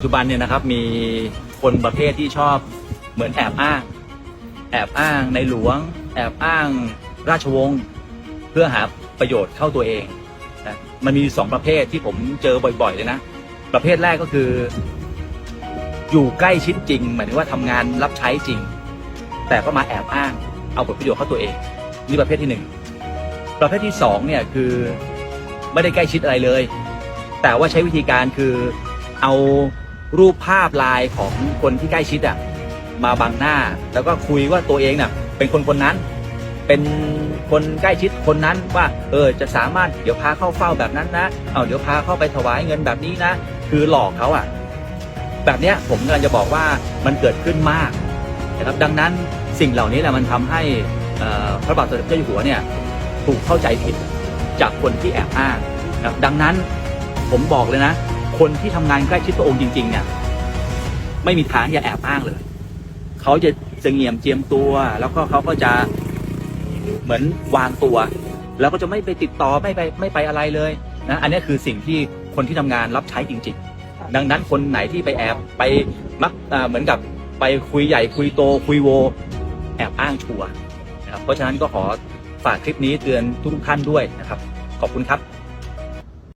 ปัจจุบันเนี่ยนะครับมีคนประเภทที่ชอบเหมือนแอบอ้าง แอบอ้างในหลวง แอบอ้างราชวงศ์เพื่อหาประโยชน์เข้าตัวเองนะมันมีสองประเภทที่ผมเจอบ่อยๆเลยนะ ประเภทแรกก็คือ อยู่ใกล้ชิดจริงหมายถึงว่าทำงานรับใช้จริง แต่ก็มาแอบอ้างเอาผลประโยชน์เข้าตัวเองนี่ประเภทที่หนึ่งประเภทที่สองเนี่ยคือไม่ได้ใกล้ชิดอะไรเลย แต่ว่าใช้วิธีการคือเอา รูปภาพลายของคนที่ใกล้ชิดอะมาบังหน้า แล้วก็คุยว่าตัวเองน่ะ เป็นคนคนนั้น เป็นคนใกล้ชิดคนนั้นว่า เออจะสามารถเดี๋ยวพาเข้าเฝ้าแบบนั้นนะเอาเดี๋ยวพาเข้าไปถวายเงินแบบนี้นะ คือหลอกเขาอะแบบเนี้ยผมกำลังจะบอกว่ามันเกิดขึ้นมากนะครับดังนั้นสิ่งเหล่านี้แหละมันทำให้พระบาทสมเด็จพระเจ้าอยู่หัวเนี่ยถูกเข้าใจผิดจากคนที่แอบอ้างนะครับดังนั้นผมบอกเลยนะ คนที่ทำงานใกล้ชิดพระองค์จริง ๆ เนี่ย ไม่มีทางที่จะแอบอ้างเลย เขาจะเสงี่ยมเจียมตัว แล้วก็เขาก็จะเหมือนวางตัว แล้วก็จะไม่ไปติดต่อไม่ไปไม่ไปอะไรเลยนะอันนี้คือสิ่งที่คนที่ทำงานรับใช้จริง ๆ ดังนั้นคนไหนที่ไปแอบไปมักเหมือนกับไปคุยใหญ่คุยโต คุยโว แอบอ้างชัวนะครับเพราะฉะนั้นก็ขอฝากคลิปนี้เตือนทุกท่านด้วยนะครับ ขอบคุณครับ